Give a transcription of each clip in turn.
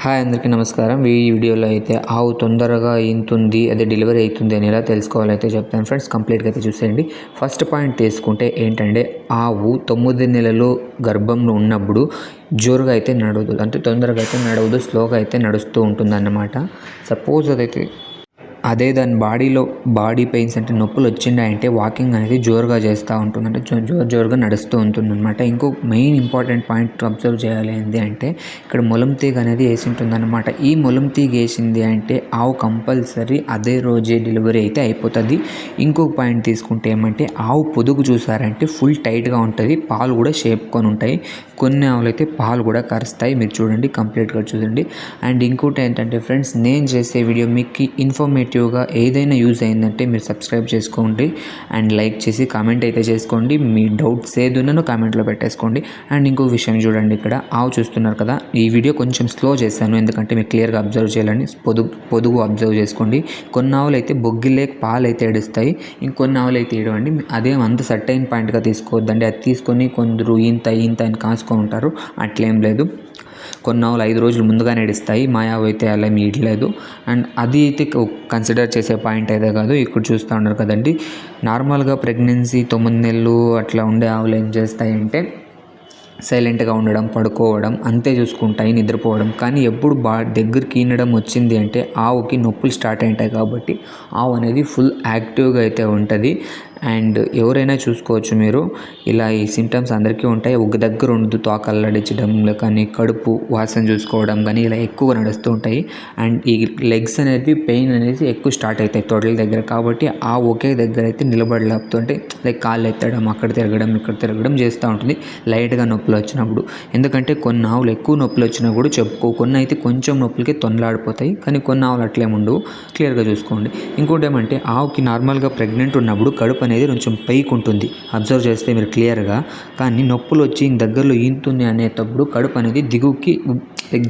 Hi అందరికీ నమస్కారం. ఈ వీడియోలో అయితే ఆవు తొందరగా ఇంతుంది అదే డెలివరీ అవుతుంది అని ఎలా తెలుసుకోవాలైతే చెప్తాను ఫ్రెండ్స్. కంప్లీట్గా అయితే చూసేయండి. ఫస్ట్ పాయింట్ తీసుకుంటే ఏంటంటే ఆవు తొమ్మిది నెలలు గర్భంలో ఉన్నప్పుడు జోరుగా అయితే నడవదు. అంటే తొందరగా అయితే నడవదు స్లోగా అయితే నడుస్తూ ఉంటుంది అన్నమాట సపోజ్ అదైతే అదే దాని బాడీలో బాడీ పెయిన్స్ అంటే నొప్పులు వచ్చినాయంటే వాకింగ్ అనేది జోరుగా చేస్తూ ఉంటుంది అంటే జోరు జోరుగా నడుస్తూ ఉంటుంది అనమాట ఇంకో మెయిన్ ఇంపార్టెంట్ పాయింట్ అబ్జర్వ్ చేయాలి ఏంటి అంటే ఇక్కడ మొలం తీగ అనేది వేసి ఉంటుంది అనమాట ఈ మొలం తీగ వేసింది అంటే ఆవు కంపల్సరీ అదే రోజే డెలివరీ అయితే అయిపోతుంది. ఇంకొక పాయింట్ తీసుకుంటే ఏమంటే ఆవు పొదుగు చూసారంటే ఫుల్ టైట్గా ఉంటుంది. పాలు కూడా షేప్కొని ఉంటాయి. కొన్ని ఆవులు అయితే పాలు కూడా కరుస్తాయి. మీరు చూడండి కంప్లీట్గా చూడండి. అండ్ ఇంకోటి ఏంటంటే ఫ్రెండ్స్ నేను చేసే వీడియో మీకు ఇన్ఫర్మేటివ్గా ఏదైనా యూజ్ ఏంటంటే మీరు సబ్స్క్రైబ్ చేసుకోండి అండ్ లైక్ చేసి కామెంట్ అయితే చేసుకోండి. మీ డౌట్స్ ఏదున్నానో కామెంట్లో పెట్టేసుకోండి. అండ్ ఇంకో విషయం చూడండి ఇక్కడ. ఆవు చూస్తున్నారు కదా. ఈ వీడియో కొంచెం స్లో చేశాను. ఎందుకంటే మీరు క్లియర్గా అబ్జర్వ్ చేయాలని పొదుగు పొదుగు అబ్జర్వ్ చేసుకోండి. కొన్ని ఆవులు అయితే బొగ్గిలేక పాలు అయితే ఏడుస్తాయి. ఇంకొన్ని ఆవులు అయితే ఏడవండి. అదేం అంత సర్టైన్ పాయింట్గా తీసుకోవద్దండి. అది తీసుకొని కొందరు ఇంత ఇంత అని కాసుకో ఉంటారు. అట్లేం లేదు. కొన్ని ఆవులు ఐదు రోజులు ముందుగానే ఇస్తాయి మా ఆవు అయితే అలా ఏమి అండ్ అది అయితే కన్సిడర్ చేసే పాయింట్ అయితే కాదు. ఇక్కడ చూస్తూ ఉన్నారు కదండి. నార్మల్గా ప్రెగ్నెన్సీ తొమ్మిది నెలలు అట్లా ఉండే ఆవులు ఏం చేస్తాయంటే సైలెంట్గా ఉండడం పడుకోవడం అంతే చూసుకుంటాయి నిద్రపోవడం. కానీ ఎప్పుడు బా దగ్గరికి ఈనడం వచ్చింది అంటే ఆవుకి నొప్పులు స్టార్ట్ అయింటాయి కాబట్టి ఆవు అనేది ఫుల్ యాక్టివ్గా అయితే ఉంటుంది. అండ్ ఎవరైనా చూసుకోవచ్చు మీరు. ఇలా ఈ సిమ్టమ్స్ అందరికీ ఉంటాయి. ఒక దగ్గర ఉండదు తోక అల్లడించడం కానీ కడుపు వాసన చూసుకోవడం కానీ ఇలా ఎక్కువ నడుస్తూ ఉంటాయి. అండ్ ఈ లెగ్స్ అనేవి పెయిన్ అనేది ఎక్కువ స్టార్ట్ అవుతాయి తొడల దగ్గర. కాబట్టి ఆ ఒకే దగ్గర అయితే నిలబడలేపుతుంటే లైక్ కాళ్ళు ఎత్తడం అక్కడ తిరగడం ఇక్కడ తిరగడం చేస్తూ ఉంటుంది లైట్గా నొప్పులు వచ్చినప్పుడు. ఎందుకంటే కొన్ని ఆవులు ఎక్కువ నొప్పులు వచ్చినా కూడా చెప్పుకో కొన్ని అయితే కొంచెం నొప్పులకి తొనలాడిపోతాయి కానీ కొన్ని ఆవులు అట్లేముండవు క్లియర్గా చూసుకోండి. ఇంకోటి ఏమంటే ఆవుకి నార్మల్గా ప్రెగ్నెంట్ ఉన్నప్పుడు కడుపు అనేది కొంచెం పైకి ఉంటుంది. అబ్జర్వ్ చేస్తే మీరు క్లియర్గా. కానీ నొప్పులు వచ్చి దగ్గరలో ఈంతుంది అనేటప్పుడు కడుపు అనేది దిగువకి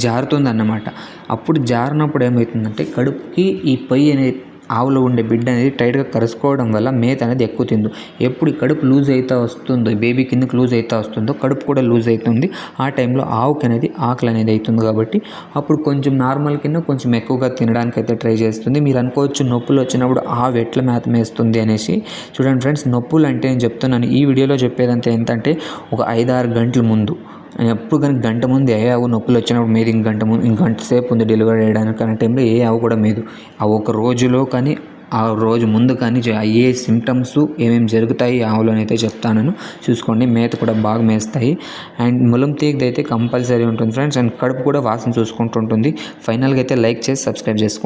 జారుతుంది అన్నమాట అప్పుడు జారినప్పుడు ఏమవుతుందంటే కడుపుకి ఈ పై అనేది ఆవులో ఉండే బిడ్డ అనేది టైట్గా కరుసుకోవడం వల్ల మేత అనేది ఎక్కువ తిందు. ఎప్పుడు కడుపు లూజ్ అవుతూ వస్తుందో బేబీ కిందకి లూజ్ అవుతూ వస్తుందో కడుపు కూడా లూజ్ అవుతుంది ఆ టైంలో ఆవుకి అనేది ఆకలి అనేది అవుతుంది కాబట్టి అప్పుడు కొంచెం నార్మల్ కింద కొంచెం ఎక్కువగా తినడానికి అయితే ట్రై చేస్తుంది. మీరు అనుకోవచ్చు నొప్పులు వచ్చినప్పుడు ఆవు ఎట్ల మేత మేస్తుంది అనేసి. చూడండి ఫ్రెండ్స్ నొప్పులు అంటే నేను చెప్తున్నాను. ఈ వీడియోలో చెప్పేదంతా ఏంటంటే ఒక ఐదారు గంటల ముందు ఎప్పుడు కానీ గంట ముందు ఏ ఆవు నొప్పులు వచ్చినప్పుడు మీరు ఇంక గంట ముందు ఇంక గంట సేపు ఉంది డెలివరీ చేయడానికి అనే టైంలో ఏ ఆవు కూడా మీదు ఆ ఒక రోజులో కానీ ఆ రోజు ముందు కానీ ఏ సిమ్టమ్స్ ఏమేమి జరుగుతాయి ఆవులు అయితే చెప్తాను చూసుకోండి మేత కూడా బాగా మేస్తాయి. అండ్ ములం తీగది అయితే కంపల్సరీ ఉంటుంది ఫ్రెండ్స్. అండ్ కడుపు కూడా వాసన చూసుకుంటుంటుంది ఫైనల్గా అయితే లైక్ చేసి సబ్స్క్రైబ్ చేసుకోండి.